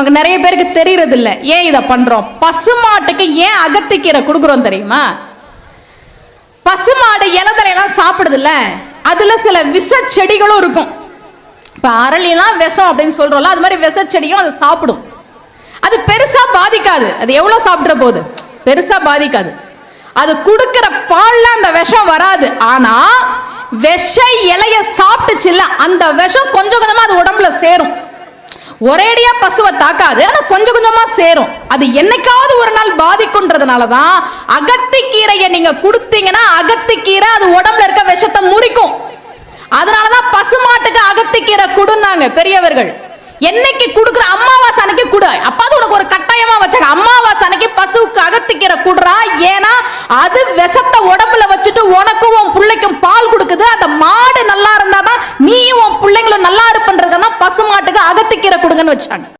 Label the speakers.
Speaker 1: நமக்கு நிறைய பேருக்கு தெரியறது இல்ல ஏன் இதை பண்றோம்? பசுமாட்டுக்கு ஏன் அகத்திக்கீரை கொடுக்குறோம் தெரியுமா? பசுமாடு இலதலையெல்லாம் சாப்பிடுதுல்ல. அதுல சில விஷ செடிகளும் இருக்கும். இப்ப அரளிலாம் விஷம் அப்படின்னு சொல்றோம்ல அது மாதிரி விஷ செடியும் அது சாப்பிடும். அது பெருசா பாதிக்காது. அது எவ்வளவு சாப்பிட்ற போகுது? பெருசா பாதிக்காது. அது கொடுக்கிற பால்ல அந்த விஷம் வராது. ஆனா விஷ இலைய சாப்பிட்டுச்சுல்ல அந்த விஷம் கொஞ்சம் கொஞ்சமா அது உடம்புல சேரும். ஒரேடியா பசுவை தாக்காது ஆனா கொஞ்சம் கொஞ்சமா சேரும். அது என்னைக்காவது ஒரு நாள் பாதிக்குன்றதுனால தான் அகத்திக்கீரையை நீங்க கொடுத்தீங்கன்னா அகத்திக்கீரை அது உடம்புல இருக்க விஷத்தை முறிக்கும். அதனாலதான் பசுமாட்டுக்கு அகத்திக்கீரை கொடுன்னாங்க பெரியவர்கள். என்னைக்கு கொடுக்குற அமாவாசை அன்னைக்கு கொடு. அப்பாவது உனக்கு ஒரு கட்டாயமா வச்சாங்க. அமாவாசை அன்னைக்கு பசுவுக்கு அகத்திக்கீரை குடுறா. ஏன்னா அது விஷத்தை உடம்புல வச்சுட்டு உனக்கும் உன் பிள்ளைக்கும் பால் கொடுக்குது. அந்த மாடு நல்லா இருந்தாதான் நீயும் உன் பிள்ளைங்களும் நல்லா இருக்கும் பசுமாட்டுக்கு அகத்திக்கீரை கொடுங்கன்னு வச்சாங்க